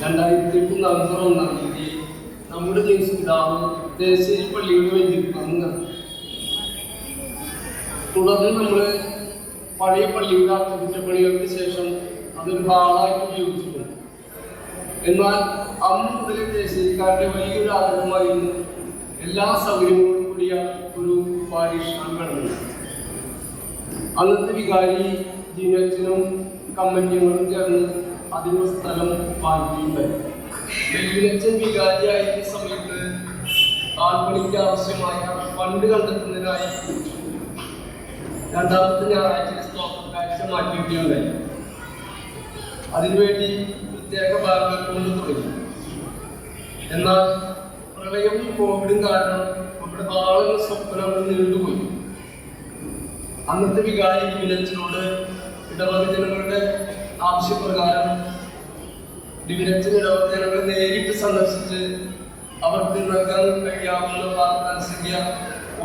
രണ്ടായിരത്തി എട്ട് നവംബർ ഒന്നാം തീയതി നമ്മുടെ ദേശീയ പിതാവ് ദേശീയ പള്ളിയുടെ വലിയ തുടർന്ന് നമ്മൾ പഴയ പള്ളിയുടെ അറ്റകുറ്റപ്പണികൾക്ക് ശേഷം അതൊരു ഹാളായിട്ട് ഉപയോഗിച്ചിട്ടുണ്ട് എന്നാൽ അന്ന് മുതൽ ദേശീയക്കാരുടെ വലിയൊരു ആഗ്രഹമായിരുന്നു എല്ലാ സൗകര്യങ്ങളോടും കൂടിയ ഒരു പാരീഷ് വേണമെന്ന് അന്നത്തെ വികാരി ജീനച്ചനും കമ്മറ്റികളും ചേർന്ന് അതിന് സ്ഥലം വാങ്ങിയിട്ടുണ്ട്. വെല്ലുവിളച്ചൻ വികാരിയായിരുന്ന സമയത്ത് ആൽപ്പണിക്ക് ആവശ്യമായ ഫണ്ട് കണ്ടെത്തുന്നതിനായി രണ്ടാമത്തെ ഞായറാഴ്ച കാഴ്ച മാറ്റിയിട്ടുണ്ട്. അതിനുവേണ്ടി പ്രത്യേക ഭാഗങ്ങൾ കൊണ്ട് തുടങ്ങി. എന്നാൽ പ്രളയവും കോവിഡും കാരണം നമ്മുടെ ആളുകൾ സ്വപ്നങ്ങൾ നീണ്ടുപോയി. അന്നത്തെ വികാരി ഡിവിനച്ചനോട് ഇടവക ജനങ്ങളുടെ ആവശ്യപ്രകാരം ഡിവിനച്ചൻ ഇടവക ജനങ്ങളെ നേരിട്ട് സന്ദർശിച്ച് അവർക്ക് നൽകാൻ കഴിയാവുന്ന വാഗ്ദാന സംഖ്യ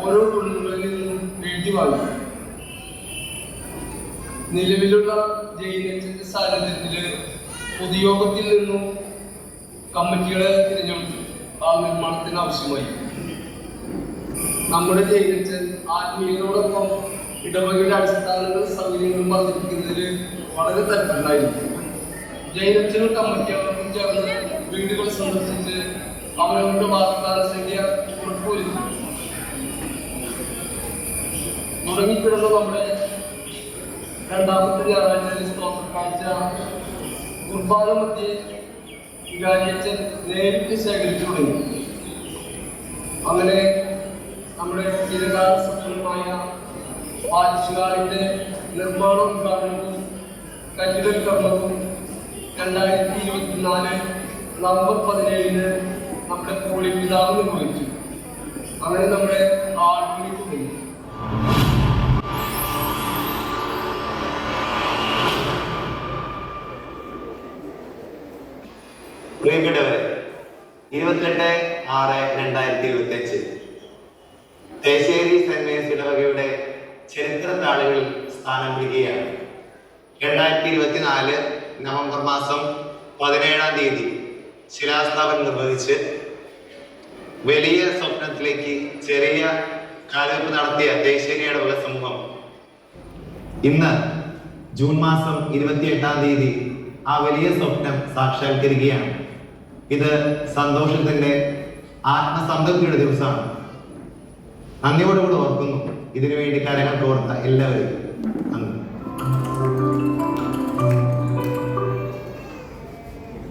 ഓരോ തൊഴിലുകളിൽ നിന്നും എഴുതി വാങ്ങി. നിലവിലുള്ള ജയിനച്ചന്റെ സാന്നിധ്യത്തിൽ പൊതുയോഗത്തിൽ നിന്നും കമ്മിറ്റികളെ തിരഞ്ഞെടുത്തു. ആ നിർമ്മാണത്തിന് ആവശ്യമായി. നമ്മുടെ ജയിനച്ചൻ ആത്മീയതയോടൊപ്പം ഇടവകയുടെ അടിസ്ഥാനങ്ങൾ സൗകര്യങ്ങൾ വർദ്ധിപ്പിക്കുന്നതിൽ വളരെ തരത്തിലുണ്ടായിരുന്നു. ജയിനച്ചനും കമ്മിറ്റികളും ചേർന്ന് വീടുകൾ സന്ദർശിച്ച് അവരവരുടെ വാഗ്ദാന സംഖ്യ ഉറപ്പുവരുത്തി തുടങ്ങിക്കിടന്ന നമ്മുടെ രണ്ടാമത്തെ ഞായറാഴ്ച സ്തോത്ര കാഴ്ച കുർബാന മധ്യേ വികാരിയച്ചൻ നേരിട്ട് ശേഖരിച്ചു തുടങ്ങി അങ്ങനെ നമ്മുടെ ചിരകാല സ്വപ്നമായ പാരിശുകാരിന്റെ നിർമ്മാണ ഉദ്ഘാടനവും കല്ലിടൽക്കരണവും രണ്ടായിരത്തി ഇരുപത്തിനാല് നവംബർ പതിനേഴിന് നമ്മുടെ പോളി പിതാവ് നിർവഹിച്ചു. അങ്ങനെ നമ്മുടെ ആൾവിളി തുടങ്ങി. പ്രിയപ്പെട്ടവരെ ഇരുപത്തെട്ട് ആറ് രണ്ടായിരത്തി ഇരുപത്തി അഞ്ച് തേശ്ശേരി സെന്റ് താളുകളിൽ സ്ഥാനം പിടിക്കുകയാണ് രണ്ടായിരത്തി ഇരുപത്തിനാല് നവംബർ മാസം പതിനേഴാം തീയതി ശിലാസ്ഥാപനം നിർവഹിച്ച് വലിയ സ്വപ്നത്തിലേക്ക് ചെറിയ കാലവെപ്പ് നടത്തിയ ദേശീയ ഇടവക സമൂഹം. ഇന്ന് ജൂൺ മാസം ഇരുപത്തിയെട്ടാം തീയതി ആ വലിയ സ്വപ്നം സാക്ഷാത്കരിക്കുകയാണ്. ഇത് സന്തോഷത്തിന്റെ ആത്മസംതൃപ്തിയുടെ ദിവസമാണ്. നന്ദിയോടുകൂടി ഓർക്കുന്നു. ഇതിനു വേണ്ടി കാര്യങ്ങൾ തോർത്ത എല്ലാവരും.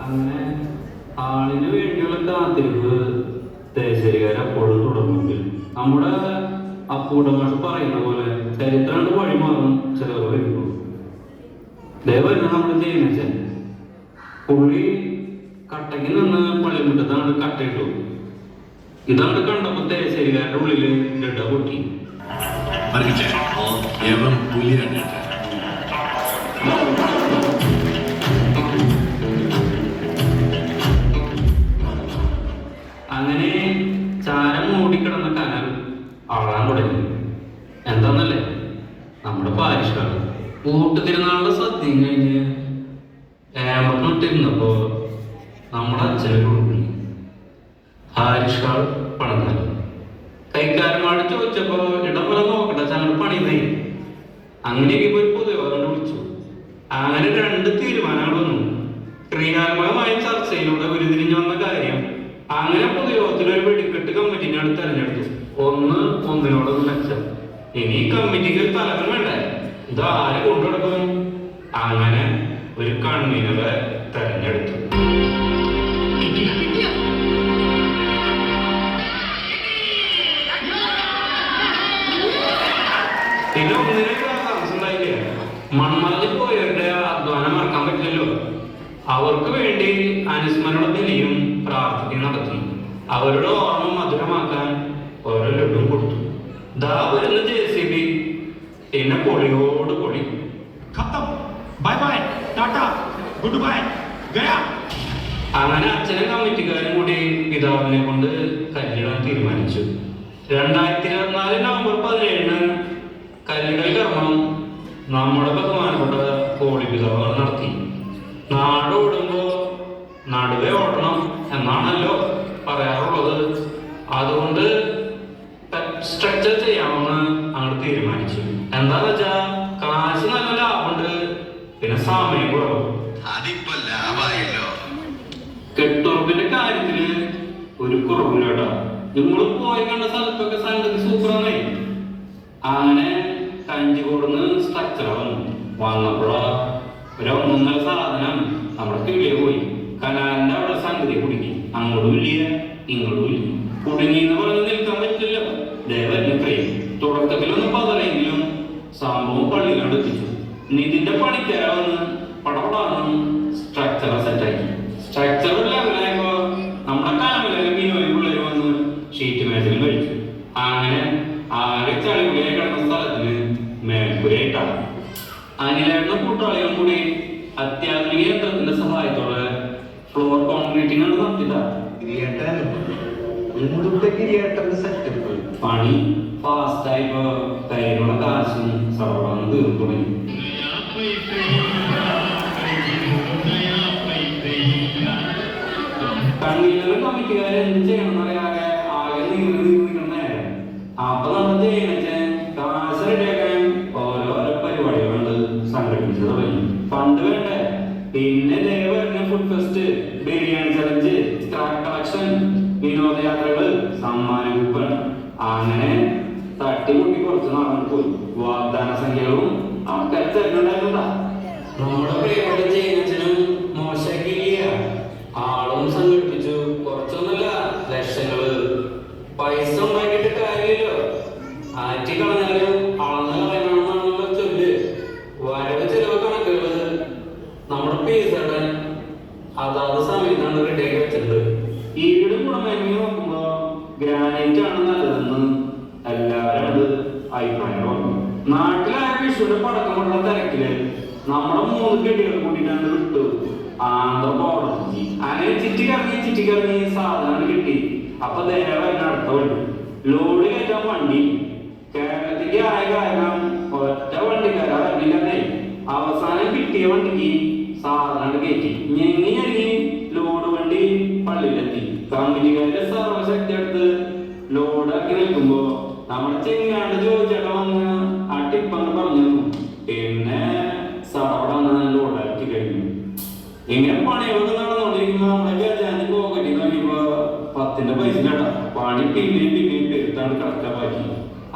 അങ്ങനെ ആളിന് വേണ്ടിയുള്ള കാത്തിരിപ്പ് തേശ്ശേരിക്കാരെ അപ്പോഴും തുടങ്ങുമെങ്കിൽ. നമ്മുടെ അപ്പൂടമാഷ് പറയുന്ന പോലെ ചരിത്രാണ്ട് വഴി മാറും ചിലവ് വരുമ്പോൾ ദയവായിരുന്നു നമ്മുടെ ജയനച്ചൻ. പുള്ളി കട്ടയ്ക്ക് നിന്ന് പള്ളിമുറ്റത്താണ് കട്ടയിട്ടു. ഇതാണ് കണ്ടപ്പോ തേശ്ശേരിക്കാരുടെ ഉള്ളിൽ ഇട്ട പൊട്ടി. അങ്ങനെ ചാരം മൂടിക്കിടന്ന കനം ആളാൻ തുടങ്ങി. എന്താന്നല്ലേ? നമ്മുടെ പാരിഷാണ് കൂട്ടുതിരുന്നാളുടെ സദ്യയും കഴിഞ്ഞ് ഏമ്പട്ടിരുന്നപ്പോ നമ്മുടെ അച്ഛനെ കൊടുക്കുന്നു. ഹാരിഷ്കാൾ പണം നൽകി കൈക്കാരന്മാട് ചോദിച്ചപ്പോ ഇടം നോക്കണ്ട നോക്കട്ടെ ഞങ്ങൾ പണിതേ അങ്ങനെയൊക്കെ പോയി പൊതുയോഗം വിളിച്ചു. അങ്ങനെ രണ്ട് തീരുമാനങ്ങൾ വന്നു. ക്രിയാത്മകമായ ചർച്ചയിലൂടെ ഉരുതിരിഞ്ഞു വന്ന കാര്യം അങ്ങനെ പൊതുയോഗത്തിൽ ഒരു വെടിക്കെട്ട് അടുത്ത് തെരഞ്ഞെടുത്തു. ഒന്ന് ഒന്നിനോടൊന്ന് മെച്ചം. ഇനി കമ്മിറ്റിക്ക് ഒരു തലവൻ വേണ്ടേ? ഇത് ആര് കൊണ്ടുനടക്കും? അങ്ങനെ ഒരു കൺവീനറെ തെരഞ്ഞെടുത്തു. അവർക്ക് വേണ്ടി അനുസ്മരണ ബലിയും പ്രാർത്ഥന നടത്തി. അവരുടെ ഓർമ്മ മധുരമാക്കാൻ ഓരോ ലഡുവും കൊടുത്തു. ദാ വരുന്ന ജെ സി ബി എന്നെ പൊളിയോട് പൊളി. ഖത്തം. Bye bye. Tata. Good bye. Gaya. അങ്ങനെ അച്ഛനും കമ്മിറ്റിക്കാരും കൂടി പിതാവിനെ കൊണ്ട് കല്ലിടാൻ തീരുമാനിച്ചു. രണ്ടായിരത്തി ഇരുപത്തിനാല് നവംബർ പതിനേഴിന് കല്ലിടൽ കർമ്മം നമ്മുടെ ബഹുമാനപ്പെട്ട കോളി പിതാവ് നടത്തി. നാട് ഓടുമ്പോ നടുവേ ഓടണം എന്നാണല്ലോ പറയാറുള്ളത്. അതുകൊണ്ട് സ്ട്രക്ചർ ചെയ്യാമെന്ന് അങ്ങോട്ട് തീരുമാനിച്ചു. എന്താന്ന് വെച്ചാ കാശ് നല്ല ലാഭമുണ്ട് പിന്നെ സമയം കുറവ്. അതിപ്പോ കെട്ടുറപ്പിന്റെ കാര്യത്തിൽ ഒരു കുറവില്ല കേട്ടോ. നമ്മൾ പോയി കണ്ട സ്ഥലത്തൊക്കെ സംഗതി സൂപ്പറാണേ അങ്ങനെ കഞ്ചിക്കോടുന്ന് സ്ട്രക്ചർ വന്നു വന്നപ്പോഴാ ഒരു ഒന്നൊന്നര സാധനം നമ്മുടെ കിളിയെ പോയി. കനാലിന്റെ അവിടെ സംഗതി കുടുങ്ങി. അങ്ങോട്ടും ഇല്ല ഇങ്ങോട്ടും ഇല്ല. കുടുങ്ങി എന്ന് പറഞ്ഞ് നിൽക്കാൻ പറ്റില്ല ദേവന് കൈ തുടക്കത്തിലൊന്നും പതറെങ്കിലും സംഭവം പള്ളിയിലോട്ട് നിതിന്റെ പണിക്കാരാവുന്ന പടപടാന്ന് സ്ട്രക്ചർ സെറ്റാക്കി ഇവിടുത്തെ ഗിരിയേട്ടന്റെ സെറ്റപ്പ് പണി ഫാസ്റ്റായപ്പോ കയ്യിലുള്ള കാശും സർവം തീർന്നു തുടങ്ങി. കണ്ണീരും കമ്മിറ്റിക്കാരെ എന്ത് ചെയ്യണം അറിയാതെ ആകെ നീങ്ങി നീങ്ങുന്നേ അപ്പൊ നമ്മൾ ചെയ്യണേ കാശ് റെഡിയാക്കാൻ ഓരോരോ പരിപാടികളുണ്ട് സംഘടിപ്പിച്ചത്. ഫണ്ട് വേണ്ടേ പിന്നെ ദേവരന് ഫുഡ് ഫെസ്റ്റ് ബിരിയാണി ചലഞ്ച് വിനോദയാത്രകൾ സമ്മാന കൂപ്പൺ അങ്ങനെ തട്ടിമുട്ടി കുറച്ച് നടന്നു പോയി. വാഗ്ദാന സംഖ്യകളും ആൾക്കാർ തരുന്നുണ്ടായിരുന്നില്ല നമ്മുടെ പ്രിയപ്പെട്ട ജയനച്ചനും മോശമാക്കിയില്ല ആളും സംഘടിപ്പിച്ചു. കുറച്ചൊന്നുമില്ല ലക്ഷങ്ങൾ. പൈസ ഉണ്ടാക്കിയിട്ട് കാര്യമില്ലല്ലോ. ആറ്റി നമ്മുടെ പീസടൻ അതാത് സമയത്താണ് റെഡിയാക്കി വെച്ചിട്ടുണ്ട് ഈടും ഗുണമേന്മയും നോക്കുമ്പോ ഗ്രാനൈറ്റ് ആണ് നല്ലതെന്ന് എല്ലാവരും അത് അഭിപ്രായം പറഞ്ഞു നാട്ടിലായ വിഷുവിന്റെ പടക്കമുള്ള തിരക്കിൽ നമ്മുടെ മൂന്ന് കെട്ടികൾ കൂട്ടിട്ടാണ് വിട്ടു. ആന്ധ്ര ബോർഡർ അങ്ങനെ ചിറ്റി കറങ്ങി സാധനം കിട്ടി. അപ്പൊ ദേവൻ അടുത്ത വണ്ടി. ലോഡ് കയറ്റാൻ വണ്ടി. കേരളത്തിലേക്ക് ആയ കാരണം ഒറ്റ വണ്ടിക്കാരാ വണ്ടിയില്ലാതെ അവസാനം കിട്ടിയ വണ്ടിക്ക് സാധനം കയറ്റി. ഞെങ്ങി ഞെങ്ങി കമ്പനിക്കാരുടെ സർവശക്തി എടുത്ത് ലോഡാക്കി നിൽക്കുമ്പോ നമ്മുടെ ചെങ്ങാണ്ട് ചോദിച്ചേട്ട വന്ന് ആ ടിപ്പങ്ങ് പറഞ്ഞു പിന്നെ സടപടാന്ന് ലോഡാക്കി കഴിഞ്ഞു. ഇങ്ങനെ പണിയൊക്കെ നടന്നുകൊണ്ടിരിക്കുമ്പോ നമ്മുടെ ഗജാനി പോകട്ടി നോക്കിയപ്പോ പത്തിന്റെ പൈസ കേട്ടാ. പണി പിന്നെയും പിന്നെയും പെരുത്താണ് കിടക്കാൻ ബാക്കി.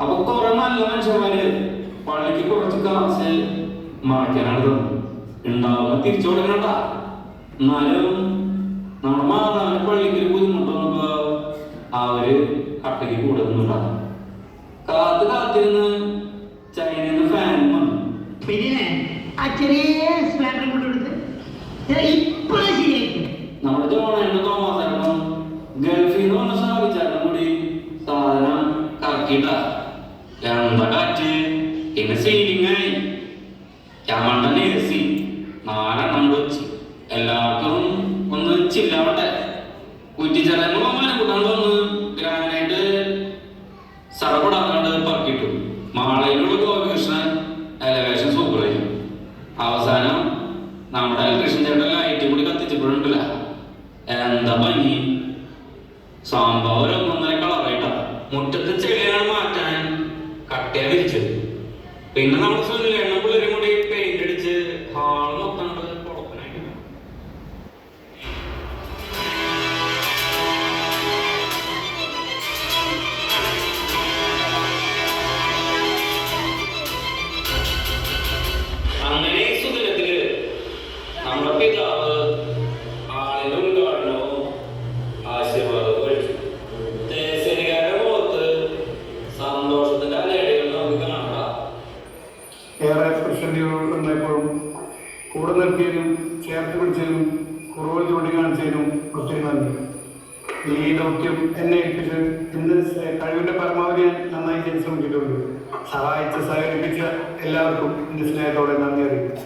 അപ്പൊ കുറെ നല്ല മനുഷ്യന്മാര് പള്ളിക്ക് കുറച്ച് കാശ് മറക്കാനാണ് തന്നു ഉണ്ടാവുന്ന തിരിച്ചു കൊടുക്കണട്ടാ എന്നാലും മാതാവിന്റെ പള്ളിക്ക് ഒരു ബുദ്ധിമുട്ട് വന്നപ്പോ അവർ കട്ടയ്ക്ക് കൂടുന്നുണ്ടാവും കാത്ത് കാത്തിരുന്ന് ചൈനയിൽ നിന്ന് ഫാൻ വന്നു. പിന്നെ ആ ചെറിയ സ്പാനർ കൊണ്ട് കൊടുത്ത്. കൂട്ടാണ്ട് വന്ന് ഗ്രാനൈറ്റ് സടപടാണ്ട് പറക്കിട്ടു മാളയിലുള്ള ഗോപികൃഷ്ണൻ എലവേഷൻ സൂപ്പറായി അവസാനം നമ്മുടെ കൃഷ്ണൻ ചേട്ടൻ ലൈറ്റ് കൂടി കത്തിച്ചപ്പോഴുണ്ടല്ല എന്താ ഭംഗി? സംഭവം ഒരു ഒന്നൊന്നര മുറ്റത്ത് ചെളിയാണ് മാറ്റാൻ കട്ടയ വിരിച്ചത്. പിന്നെ നമ്മൾ സുനിലേണ്ണ കൂടെ നിർത്തിയതിനും ചേർത്ത് പിടിച്ചതിനും കുറവ് ചൂണ്ടിക്കാണിച്ചതിനും ഒത്തിരി നന്ദി. ഈ ദൗത്യം എന്നെ ഏൽപ്പിച്ച് ഇന്ന് കഴിവിന്റെ പരമാവധി ഞാൻ നന്നായി ചെയ്യാൻ ശ്രമിച്ചിട്ടുണ്ട്. സഹായിച്ച് സഹകരിപ്പിച്ച എല്ലാവർക്കും എന്റെ സ്നേഹത്തോടെ നന്ദി അറിയിക്കുന്നു.